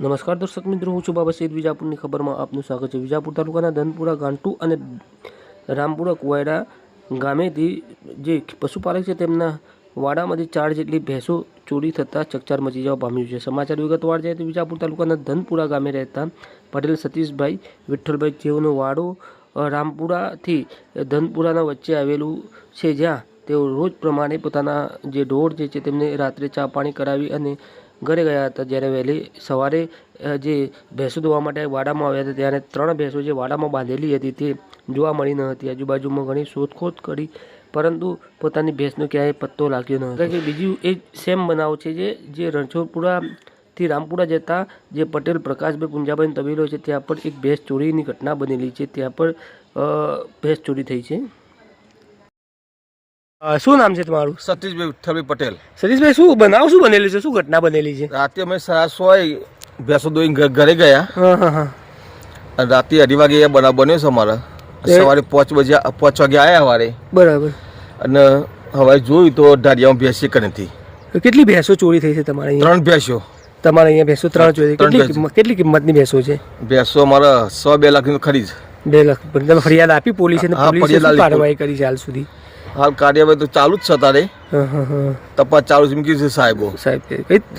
નમસ્કાર દર્શક મિત્રો, હું છું બાબા સૈદ વિજાપુરની ખબરમાં આપનું સ્વાગત છે. વિજાપુર તાલુકાના ધનપુરા, ગાંટુ અને રામપુરા કુવાયડા ગામેથી જે પશુપાલક છે તેમના વાડામાંથી ચાર જેટલી ભેંસો ચોરી થતાં ચકચાર મચી જવા પામ્યું છે. સમાચાર વિગતવાર જાય તો વિજાપુર તાલુકાના ધનપુરા ગામે રહેતા પટેલ સતીશભાઈ વિઠ્ઠલભાઈ જેઓનો વાડો રામપુરાથી ધનપુરાના વચ્ચે આવેલું છે, જ્યાં તેઓ રોજ પ્રમાણે પોતાના જે ઢોર જે છે તેમને રાત્રે ચા પાણી કરાવી અને ઘરે ગયા હતા જ્યારે વહેલી સવારે જે ભેંસો ધોવા માટે વાડામાં આવ્યા હતા ત્યારે ત્રણ ભેંસો જે વાડામાં બાંધેલી હતી તે જોવા મળી ન હતી. આજુબાજુમાં ઘણી શોધખોળ કરી પરંતુ પોતાની ભેંસનો ક્યાંય પત્તો લાગ્યો ન હતો. કે બીજું એ સેમ બનાવ છે જે જે રણછોડપુરાથી રામપુરા જતા જે પટેલ પ્રકાશભાઈ પુંજાભાઈ તબેલો છે ત્યાં પર એક ભેંસ ચોરીની ઘટના બનેલી છે. ત્યાં અ, ભેંસ ચોરી થઈ છે. શું નામ છે તમારું? સતીશભાઈ વિઠ્ઠલભાઈ પટેલ. સતીશભાઈ શું બનાવ શું બનેલું છે? શું ઘટના બનેલી છે? રાતે અમે સોય ભેંસો દોઈ ઘરે ગયા. હા હા હા. રાતે અઢી વાગે એ બનાવ બન્યો છે અમારા. સવારે પાંચ વાગે પાંચ વાગે આવ્યા સવારે બરાબર. અને હવે જોયું તો ઢાળિયામાં ભેંસી કરી નથી કેટલી ભેંસો ચોરી થઈ છે તમારે ત્રણ ભેંસો. તમારે અહીંયા ભેંસો ત્રણ ચોરી. કેટલી કેટલી કિંમતની ભેંસો છે? ભેંસો અમારા સો બે લાખની ખરીદ. બે લાખ. તમે ફરિયાદ આપી પોલીસે પોલીસે. કાર્યવાહી કરી છે હાલ સુધી? હાલ કાર્યવાહી તો ચાલુ જ છે તારે. તપાસ ચાલુ છે. એમ કીધું છે સાહેબો. સાહેબ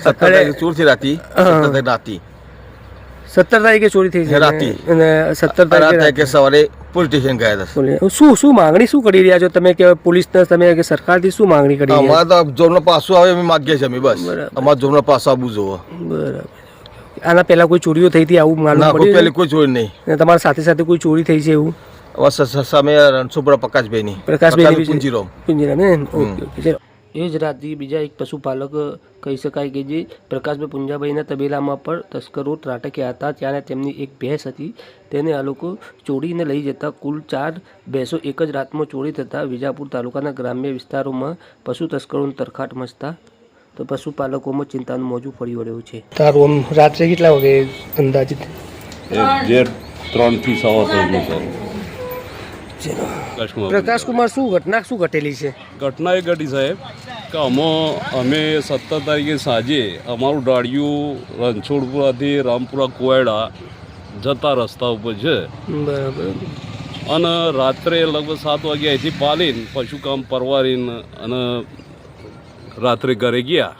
સત્તર તારીખે ચોરથી રાતી સત્તર રાતી. સત્તર તારીખે ચોરી થઈ છે રાતી. અને સત્તર તારીખે સવારે પોલીસ સ્ટેશન ગયા હતા. શું શું માંગણી શું કરી રહ્યા છો તમે કે પોલીસને તમે કે સરકારથી શું માંગણી કરી અમારે તો જોબનો પાસો આવે અમે માગીએ છીએ અમે બસ. અમારે જોબનો પાસો આવવું જોવો. બરાબર. આના પહેલા કોઈ ચોરીઓ થઈ હતી આવું માલુમ પડ્યું પેલી કોઈ ચોરી નહીં. તમારા સાથે સાથે કોઈ ચોરી થઈ છે એવું? સામે રણછોપરા પ્રકાશભાઈની. પ્રકાશભાઈ પુંજીરામ. પુંજીરામ ઓકે ઓકે ચલો. એ જ રાતથી બીજા એક પશુપાલક કહી શકાય કે જે પ્રકાશભાઈ પુંજાભાઈના તબેલામાં પણ તસ્કરો ત્રાટક્યા હતા ત્યારે તેમની એક ભેંસ હતી. તેને આ લોકો ચોરીને લઈ જતા કુલ ચાર ભેંસો એક જ રાતમાં ચોરી થતાં વિજાપુર તાલુકાના ગ્રામ્ય વિસ્તારોમાં પશુ તસ્કરોની તરખાટ મચતા તો પશુપાલકોમાં ચિંતાનું મોજું ફરી વળ્યું છે. તારું આમ રાત્રે કેટલા વાગે અંદાજિત? ત્રણથી સવા કચ્છમાં પ્રકાશકુમાર શું ઘટના શું ઘટેલી છે? ઘટના એ ઘટી સાહેબ કે અમો અમે સત્તર તારીખે સાંજે અમારું ડાળિયું રણછોડપુરાથી રામપુરા કોયડા જતા રસ્તા ઉપર છે. અને રાત્રે લગભગ સાત વાગે અહીંથી પાલીને પશુકામ પરવારીને અને રાત્રે ઘરે ગયા.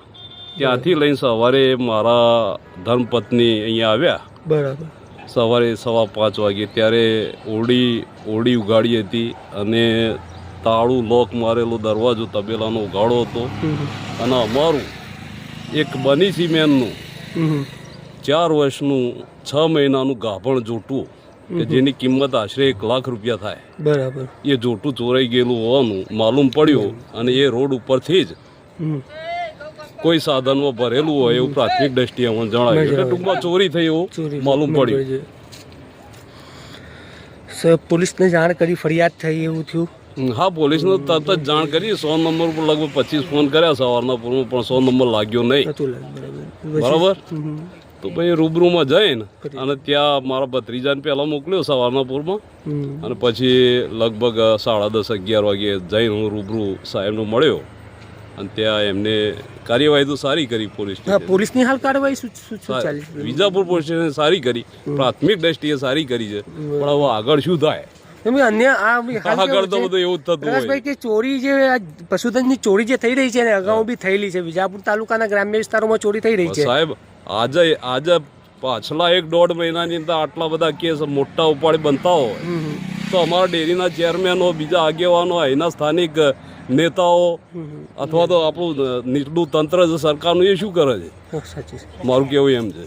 ત્યાંથી લઈને સવારે મારા ધર્મપત્ની અહીંયા આવ્યા. બરાબર. સવારે સવા પાંચ વાગે ત્યારે ઓરડી ઓરડી ઉગાડી હતી અને તાળું લોક મારેલો દરવાજો તબેલાનો ઉગાડો હતો. અને અમારું એક બની સિમેન્ટનું ચાર વર્ષનું છ મહિનાનું ગાભણ જોટું કે જેની કિંમત આશરે એક લાખ રૂપિયા થાય. બરાબર. એ જોટું ચોરાઈ ગયેલું હોવાનું માલુમ પડ્યું અને એ રોડ ઉપરથી જ કોઈ સાધનમાં ભરેલું હોય એવું પ્રાથમિક દ્રષ્ટિએ અમને જણાવ્યું એટલે ટૂંકમાં ચોરી થઈ એવું માલુમ પડ્યું પોલીસને જાણ કરી ફરિયાદ થઈ એવું થયું? હા પોલીસને તરત જ જાણ કરી. સો નંબર ઉપર લગભગ પચીસ ફોન કર્યા સવારના પૂરમાં પણ સો નંબર લાગ્યો નહીં. બરાબર. બરાબર? તો પછી રૂબરૂમાં જઈને અને ત્યાં મારા ભત્રીજાને પહેલાં મોકલ્યો સવારના પૂરમાં. અને પછી લગભગ સાડા દસ અગિયાર વાગે જઈને હું રૂબરૂ સાહેબને મળ્યો. અને ત્યાં એમને કાર્યવાહી તો સારી કરી પોલીસ પોલીસની હાલ કાર્યવાહી? વિજાપુર પોલીસ સ્ટેશન સારી કરી. પ્રાથમિક દ્રષ્ટિએ સારી કરી છે. પણ હવે આગળ શું થાય? અન્ય આ આગળ તો બધું એવું થતું હોય. કે ચોરી જે આ પશુધનની ચોરી જે થઈ રહી છે ને અગાઉ બી થયેલી છે. વિજાપુર તાલુકાના ગ્રામ્ય વિસ્તારોમાં ચોરી થઈ રહી છે. સાહેબ આજે આજે પાછલા એક દોઢ મહિનાની અંદર આટલા બધા કેસ મોટા ઉપાડી બનતા હોય. તો અમારા ડેરીના ચેરમેનો બીજા આગેવાનો અહીંના સ્થાનિક નેતાઓ અથવા તો આપણું નીચલું તંત્ર સરકારનું એ શું કરે છે? મારું કેવું એમ છે.